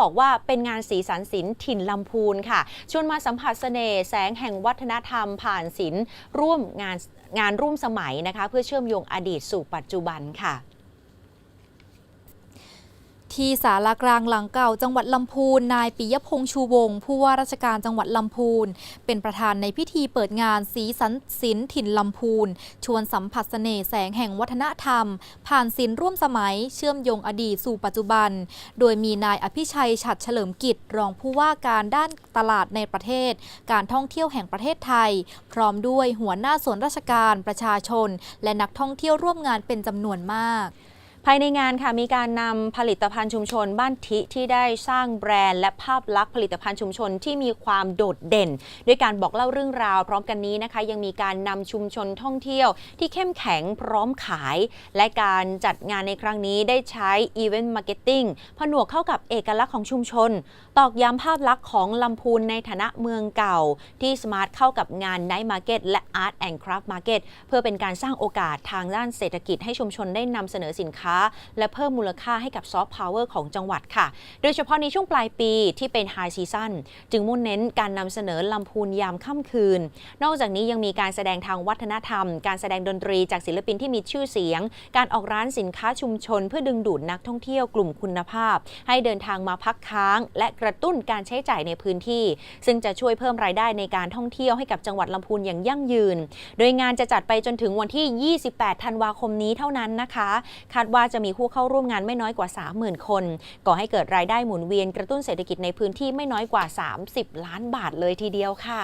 บอกว่าเป็นงานสีสันศิลป์ถิ่นลำพูนค่ะ ชวนมาสัมผัสเสน่ห์แสงแห่งวัฒนธรรมผ่านศิลป์ร่วมงานงานร่วมสมัยนะคะ เพื่อเชื่อมโยงอดีตสู่ปัจจุบันค่ะ ที่ศาลากลางหลังเก่าจังหวัดลำพูน นายปิยพงษ์ชูวงศ์ผู้ว่าราชการจังหวัดลำพูน เป็นประธานในพิธีเปิดงานสีสันศิลป์ถิ่นลำพูน ชวนสัมผัสเสน่ห์แสงแห่งวัฒนธรรม ผ่านศิลป์ร่วมสมัย เชื่อมโยงอดีตสู่ปัจจุบัน โดยมีนายอภิชัยฉัดเฉลิมกิจ รองผู้ว่าการด้านตลาดในประเทศ การท่องเที่ยวแห่งประเทศไทย พร้อมด้วยหัวหน้าส่วนราชการประชาชน และนักท่องเที่ยวร่วมงานเป็นจำนวนมาก ภายในงานค่ะมีการนำผลิตภัณฑ์ชุมชนบ้านทิที่ได้สร้างแบรนด์และภาพลักษณ์ผลิตภัณฑ์ชุมชนที่มีความโดดเด่น ด้วยการบอกเล่าเรื่องราว พร้อมกันนี้นะคะ ยังมีการนำชุมชนท่องเที่ยว ที่เข้มแข็งพร้อมขาย และการจัดงานในครั้งนี้ได้ใช้อีเวนต์มาร์เก็ตติ้งผนวกเข้ากับเอกลักษณ์ของชุมชน ตอกย้ำภาพลักษณ์ของลำพูนในฐานะเมืองเก่า ที่สมาร์ทเข้ากับงานไนท์มาร์เก็ตและ Art and Craft Market เพื่อเป็นการสร้างโอกาสทางด้านเศรษฐกิจให้ชุมชนได้นำเสนอสินค้าและเพิ่มมูลค่าให้กับซอฟต์พาวเวอร์ของจังหวัดค่ะ โดยเฉพาะในช่วงปลายปีที่เป็นไฮซีซั่นจึงมุ่งเน้นการนำเสนอลำพูนยามค่ำคืน นอกจากนี้ยังมีการแสดงทางวัฒนธรรม การแสดงดนตรีจากศิลปินที่มีชื่อเสียง การออกร้านสินค้าชุมชน เพื่อดึงดูดนักท่องเที่ยวกลุ่มคุณภาพ ให้เดินทางมาพักค้าง และกระตุ้นการใช้จ่ายในพื้นที่ ซึ่งจะช่วยเพิ่มรายได้ในการท่องเที่ยวให้กับจังหวัดลำพูนอย่างยั่งยืน โดยงานจะจัดไปจนถึงวันที่ 28 ธันวาคมนี้เท่านั้นนะคะ คาดว่าว่าจะมีผู้เข้าร่วมงานไม่น้อยกว่า 30,000 คน ก่อให้เกิดรายได้หมุนเวียนกระตุ้นเศรษฐกิจในพื้นที่ไม่น้อยกว่า 30 ล้านบาทเลยทีเดียวค่ะ